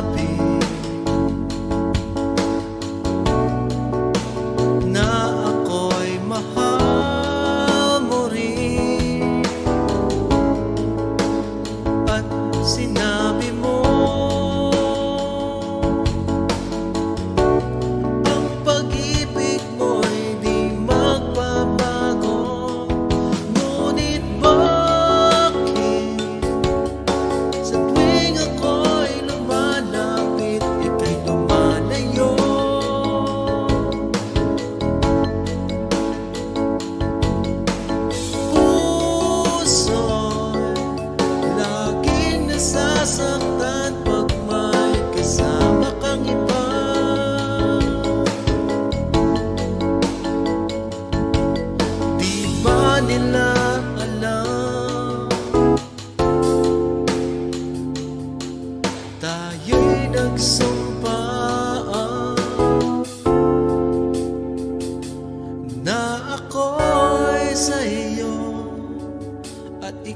be puso Laging nasasaktan pag may kasama kang iba Di ba nila alam Tayo'y nagsumpaan ah, Na ako'y sa'yo.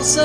sa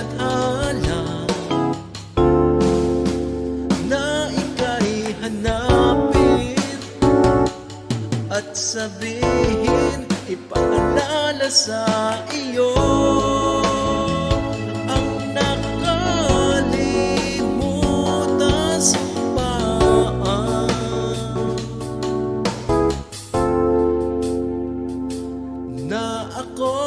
alaala Na ika'y hanapin At sabihin ipaalala sa iyo Ang nakalimutan sa paan Na ako